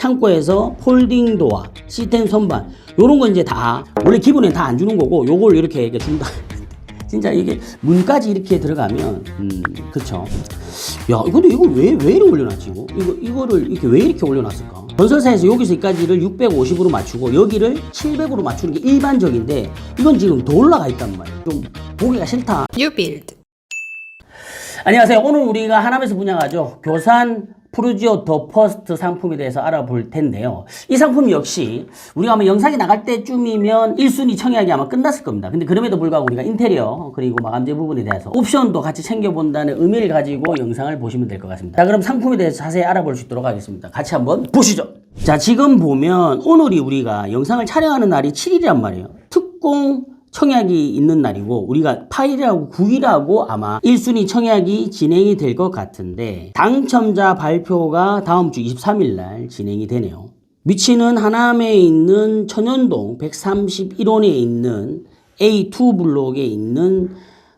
창고에서 폴딩 도어, 시스템 선반 요런 건 이제 다 원래 기본에 다 안 주는 거고 요걸 이렇게 이렇게 준다. 진짜 이게 문까지 이렇게 들어가면 음 그쵸 야 근데 이거 왜 왜 이렇게 올려놨지 이거 이거 이거를 이렇게 왜 이렇게 올려놨을까 건설사에서 여기서 여기까지를 650으로 맞추고 여기를 700으로 맞추는 게 일반적인데 이건 지금 더 올라가 있단 말이야 좀 보기가 싫다 build. 안녕하세요. 오늘 우리가 하남에서 분양하죠. 교산 프루지오 더 퍼스트 상품에 대해서 알아볼 텐데요. 이 상품 역시 우리가 아마 영상이 나갈 때쯤이면 1순위 청약이 아마 끝났을 겁니다. 근데 그럼에도 불구하고 우리가 인테리어 그리고 마감재 부분에 대해서 옵션도 같이 챙겨본다는 의미를 가지고 영상을 보시면 될 것 같습니다. 자, 그럼 상품에 대해서 자세히 알아볼 수 있도록 하겠습니다. 같이 한번 보시죠. 자, 지금 보면 오늘이 우리가 영상을 촬영하는 날이 7일이란 말이에요. 특공 청약이 있는 날이고 우리가 8일하고 9일하고 아마 1순위 청약이 진행이 될 것 같은데 당첨자 발표가 다음 주 23일 날 진행이 되네요. 위치는 하남에 있는 천연동 131호에 있는 A2 블록에 있는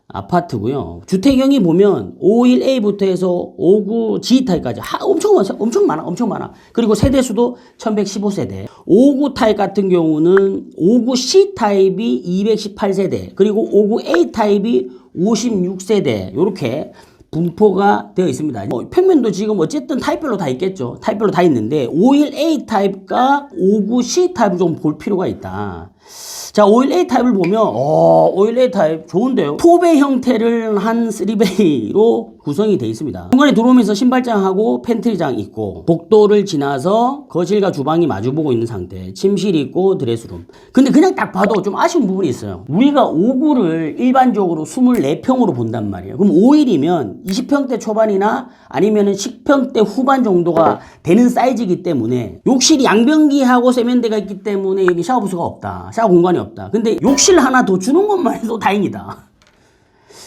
아파트고요. 주택형이 보면 51A부터 해서 59G타입까지 하, 엄청 많아, 엄청 많아, 엄청 많아. 그리고 세대 수도 1115세대. 59타입 같은 경우는 59C타입이 218세대, 그리고 59A타입이 56세대. 요렇게 분포가 되어 있습니다. 뭐 평면도 지금 어쨌든 타입별로 다 있겠죠. 타입별로 다 있는데 51A 타입과 59C 타입을 좀 볼 필요가 있다. 자, 51A 타입을 보면 어, 51A 타입 좋은데요. 포배 형태를 한 3베이로 구성이 되어 있습니다. 중간에 들어오면서 신발장하고 팬트리장 있고 복도를 지나서 거실과 주방이 마주보고 있는 상태. 침실 있고 드레스룸. 근데 그냥 딱 봐도 좀 아쉬운 부분이 있어요. 우리가 5구를 일반적으로 24평으로 본단 말이에요. 그럼 5일이면 20평대 초반이나 아니면은 10평대 후반 정도가 되는 사이즈이기 때문에 욕실이 양변기하고 세면대가 있기 때문에 여기 샤워 부스가 없다. 샤워 공간이 없다. 근데 욕실 하나 더 주는 것만 해도 다행이다.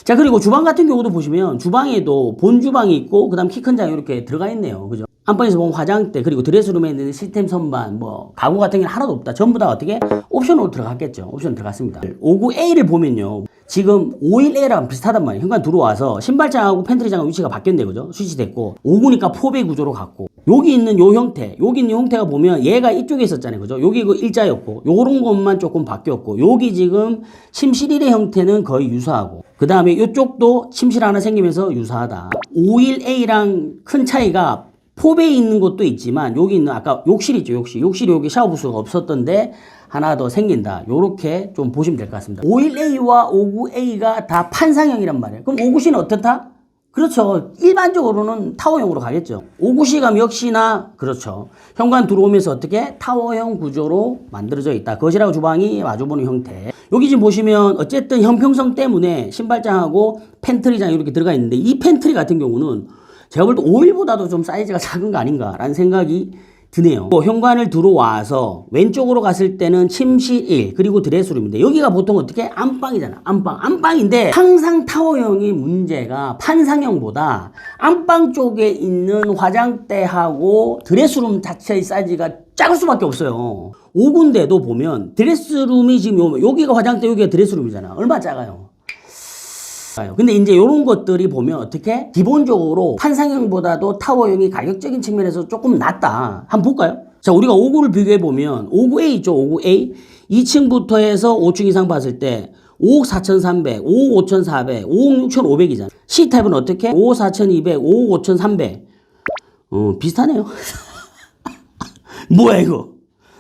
자 그리고 주방 같은 경우도 보시면 주방에도 본 주방이 있고 그 다음 키 큰 장이 이렇게 들어가 있네요 그죠 안방에서 보면 화장대 그리고 드레스룸에 있는 시스템 선반 뭐 가구 같은 게 하나도 없다. 전부 다 어떻게? 옵션으로 들어갔겠죠. 옵션 들어갔습니다. 59A를 보면요. 지금 51A랑 비슷하단 말이에요. 현관 들어와서 신발장하고 팬트리장하고 위치가 바뀌었네 그죠? 스위치됐고. 59니까 포배 구조로 갔고. 여기 있는 요 형태 여기 있는 형태가 보면 얘가 이쪽에 있었잖아요. 그죠? 여기 그 일자였고. 요런 것만 조금 바뀌었고. 여기 지금 침실 1의 형태는 거의 유사하고. 그 다음에 이쪽도 침실 하나 생기면서 유사하다. 51A랑 큰 차이가 포배에 있는 것도 있지만 여기 있는 아까 욕실 있죠 욕실 욕실이 여기 샤워 부스가 없었던데 하나 더 생긴다 요렇게 좀 보시면 될 것 같습니다 51A와 59A가 다 판상형이란 말이에요 그럼 59C는 어떻다? 그렇죠. 일반적으로는 타워형으로 가겠죠. 59시감 역시나 그렇죠. 현관 들어오면서 어떻게 타워형 구조로 만들어져 있다. 거실하고 주방이 마주보는 형태. 여기 지금 보시면 어쨌든 형평성 때문에 신발장하고 팬트리장 이렇게 들어가 있는데 이 팬트리 같은 경우는 제가 볼 때 5일보다도 좀 사이즈가 작은 거 아닌가라는 생각이 드네요. 또 현관을 들어와서 왼쪽으로 갔을 때는 침실 1 그리고 드레스룸인데 여기가 보통 어떻게 안방이잖아. 안방. 안방인데 항상 타워형의 문제가 판상형보다 안방 쪽에 있는 화장대하고 드레스룸 자체의 사이즈가 작을 수밖에 없어요. 5군데도 보면 드레스룸이 지금 요, 여기가 화장대 여기가 드레스룸이잖아. 얼마 작아요. 작아요. 근데 이제 이런 것들이 보면 어떻게 기본적으로 판상형보다도 타워형이 가격적인 측면에서 조금 낫다. 한번 볼까요? 자, 우리가 5구를 비교해 보면 59A 있죠, 59A. 2층부터 해서 5층 이상 봤을 때 5억 4,300, 5억 5,400, 5억 6,500이잖아. C타입은 어떻게? 5억 4,200, 5억 5,300. 어, 비슷하네요. 뭐야, 이거?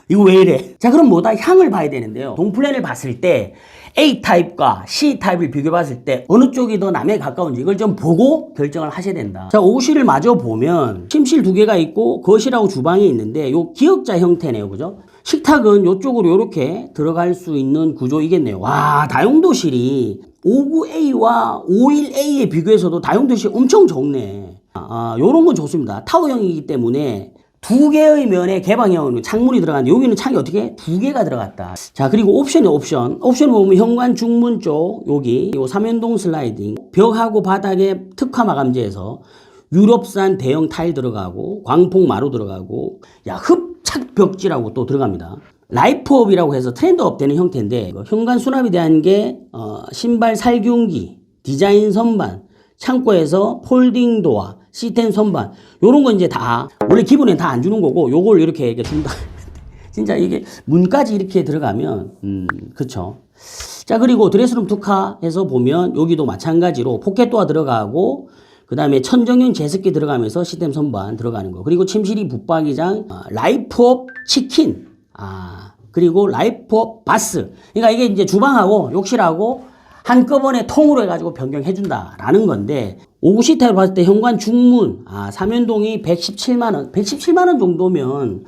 이거 왜 이래? 자, 그럼 뭐다? 향을 봐야 되는데요. 동플랜을 봤을 때 A타입과 C타입을 비교해봤을 때 어느 쪽이 더 남에 가까운지 이걸 좀 보고 결정을 하셔야 된다. 자, 오실을 마저 보면 침실 두 개가 있고 거실하고 주방이 있는데 요 기역자 형태네요. 그죠? 식탁은 요쪽으로 이렇게 들어갈 수 있는 구조이겠네요. 와, 다용도실이 59A와 51A에 비교해서도 다용도실이 엄청 적네. 아, 요런 건 좋습니다. 타워형이기 때문에 두 개의 면에 개방형 창문이 들어갔는데 여기는 창이 어떻게 두 개가 들어갔다. 자 그리고 옵션이 옵션. 옵션 보면 현관 중문 쪽 여기 요 삼연동 슬라이딩 벽하고 바닥에 특화 마감재에서 유럽산 대형 타일 들어가고 광폭 마루 들어가고 야 흡착 벽지라고 또 들어갑니다. 라이프업이라고 해서 트렌드업 되는 형태인데 현관 수납에 대한 게 어, 신발 살균기, 디자인 선반, 창고에서 폴딩 도어, 시스템 선반 요런 건 이제 다 원래 기본에 다 안 주는 거고 요걸 이렇게 이렇게 준다. 진짜 이게 문까지 이렇게 들어가면 음 그쵸. 자 그리고 드레스룸 특화해서 보면 여기도 마찬가지로 포켓 도어 들어가고 그 다음에 천정형 제습기 들어가면서 시스템 선반 들어가는 거 그리고 침실이 붙박이장 아, 라이프업 치킨 아 그리고 라이프업 바스 그러니까 이게 이제 주방하고 욕실하고 한꺼번에 통으로 해가지고 변경해준다라는 건데 5구 시타를 봤을 때 현관 중문 아 삼연동이 117만원 117만원 정도면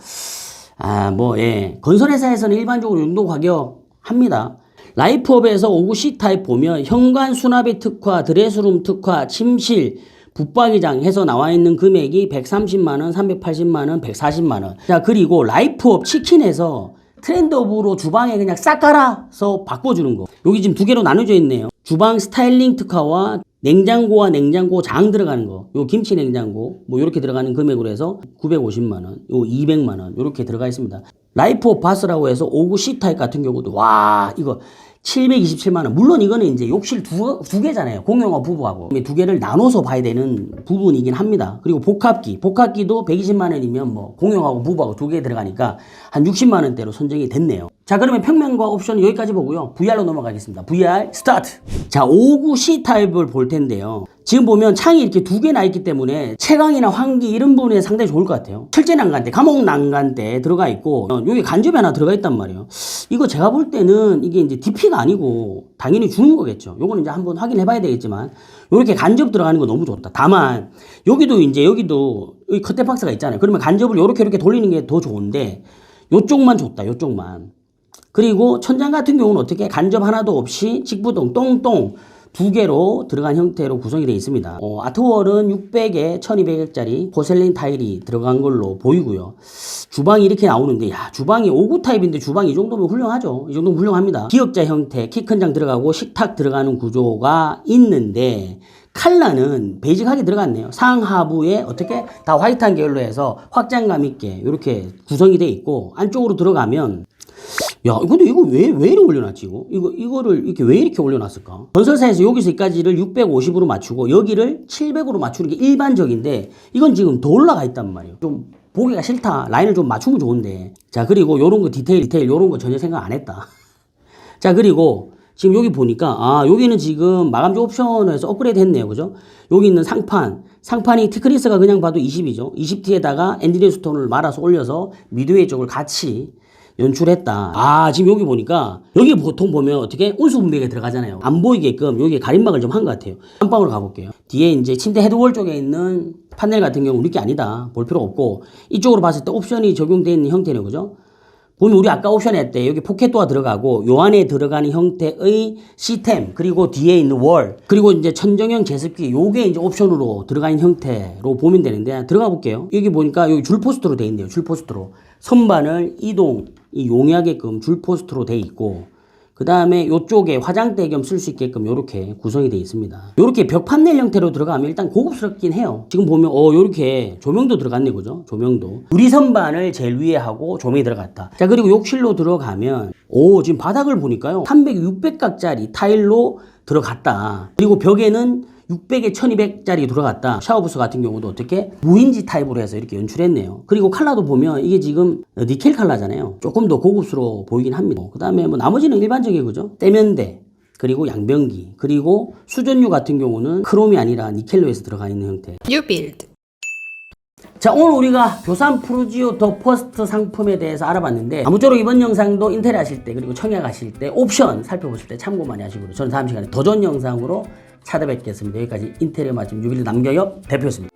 아, 뭐, 예. 건설회사에서는 일반적으로 용도 가격 합니다. 라이프업에서 5구 C타입 보면 현관 수납의 특화, 드레스룸 특화, 침실, 붙박이장 해서 나와 있는 금액이 130만원, 380만원, 140만원. 자, 그리고 라이프업 치킨에서 트렌드업으로 주방에 그냥 싹 깔아서 바꿔주는 거. 여기 지금 두 개로 나눠져 있네요. 주방 스타일링 특화와 냉장고와 냉장고 장 들어가는 거. 요 김치 냉장고 뭐 요렇게 들어가는 금액으로 해서 950만 원, 요 200만 원 요렇게 들어가 있습니다. 라이프 오브 바스라고 해서 5구 C 타입 같은 경우도 와, 이거 727만 원. 물론 이거는 이제 욕실 두, 두 개잖아요. 공용과 부부하고. 두 개를 나눠서 봐야 되는 부분이긴 합니다. 그리고 복합기. 복합기도 120만 원이면 뭐 공용하고 부부하고 두 개 들어가니까 한 60만 원대로 선정이 됐네요. 자, 그러면 평면과 옵션은 여기까지 보고요. VR로 넘어가겠습니다. VR 스타트. 자, 5구 C 타입을 볼 텐데요. 지금 보면 창이 이렇게 두 개나 있기 때문에 채광이나 환기 이런 부분에 상당히 좋을 것 같아요. 철제 난간대, 감옥 난간대 들어가 있고 어, 여기 간접이 하나 들어가 있단 말이에요. 이거 제가 볼 때는 이게 이제 DP가 아니고 당연히 주는 거겠죠. 요거는 이제 한번 확인해 봐야 되겠지만 이렇게 간접 들어가는 거 너무 좋다. 다만 여기도 이제 여기도 여기 커튼 박스가 있잖아요. 그러면 간접을 이렇게 이렇게 돌리는 게 더 좋은데 요쪽만 좋다. 요쪽만. 그리고 천장 같은 경우는 어떻게 간접 하나도 없이 직부동 똥똥 두 개로 들어간 형태로 구성이 되어 있습니다. 어, 아트월은 600에 1200짜리 포셀린 타일이 들어간 걸로 보이고요. 주방이 이렇게 나오는데 야 주방이 5구 타입인데 주방이 이 정도면 훌륭하죠. 이 정도면 훌륭합니다. 기역자 형태 키 큰 장 들어가고 식탁 들어가는 구조가 있는데 칼라는 베이직하게 들어갔네요. 상하부에 어떻게 다 화이트한 계열로 해서 확장감 있게 이렇게 구성이 돼 있고 안쪽으로 들어가면 야, 근데 이거 왜, 왜 이렇게 올려놨지, 이거? 이거, 이거를 이렇게 왜 이렇게 올려놨을까? 건설사에서 여기서 여기까지를 650으로 맞추고 여기를 700으로 맞추는 게 일반적인데 이건 지금 더 올라가 있단 말이에요. 좀 보기가 싫다. 라인을 좀 맞추면 좋은데. 자, 그리고 요런 거 디테일, 디테일 요런 거 전혀 생각 안 했다. 자, 그리고 지금 여기 보니까, 아, 여기는 지금 마감재 옵션에서 업그레이드 했네요. 그죠? 여기 있는 상판. 상판이 티크리스가 그냥 봐도 20이죠. 20T에다가 엔디리어 스톤을 말아서 올려서 미드웨이 쪽을 같이 연출했다. 아, 지금 여기 보니까, 여기 보통 보면 어떻게 운수 분배가 들어가잖아요. 안 보이게끔 여기 가림막을 좀 한 것 같아요. 안방으로 가볼게요. 뒤에 이제 침대 헤드월 쪽에 있는 판넬 같은 경우 우리 게 아니다. 볼 필요 없고, 이쪽으로 봤을 때 옵션이 적용되어 있는 형태는 그죠? 보면 우리 아까 옵션 했대. 여기 포켓도어 들어가고 요 안에 들어가는 형태의 시스템 그리고 뒤에 있는 월 그리고 이제 천정형 제습기 요게 이제 옵션으로 들어가는 형태로 보면 되는데 들어가 볼게요. 여기 보니까 여기 줄 포스트로 돼 있네요. 줄 포스트로. 선반을 이동 이 용이하게끔 줄 포스트로 돼 있고 그 다음에 요쪽에 화장대 겸 쓸 수 있게끔 요렇게 구성이 되어 있습니다. 요렇게 벽 판넬 형태로 들어가면 일단 고급스럽긴 해요. 지금 보면 어 요렇게 조명도 들어갔네 그죠? 조명도. 유리 선반을 제일 위에 하고 조명이 들어갔다. 자 그리고 욕실로 들어가면 오 지금 바닥을 보니까요. 300, 600각짜리 타일로 들어갔다. 그리고 벽에는 600에 1200짜리 들어갔다. 샤워부스 같은 경우도 어떻게 무인지 타입으로 해서 이렇게 연출했네요. 그리고 컬러도 보면 이게 지금 니켈 컬러잖아요. 조금 더 고급스러워 보이긴 합니다. 그 다음에 뭐 나머지는 일반적인 거죠. 떼면대. 그리고 양변기. 그리고 수전유 같은 경우는 크롬이 아니라 니켈로 해서 들어가 있는 형태. Build. 자 오늘 우리가 교산 프루지오 더 퍼스트 상품에 대해서 알아봤는데 아무쪼록 이번 영상도 인테리어 하실 때 그리고 청약 하실 때 옵션 살펴보실 때 참고 많이 하시고요. 저는 다음 시간에 더 좋은 영상으로 찾아뵙겠습니다. 여기까지 인테리어 맛집 유빌 남겨엽 대표였습니다.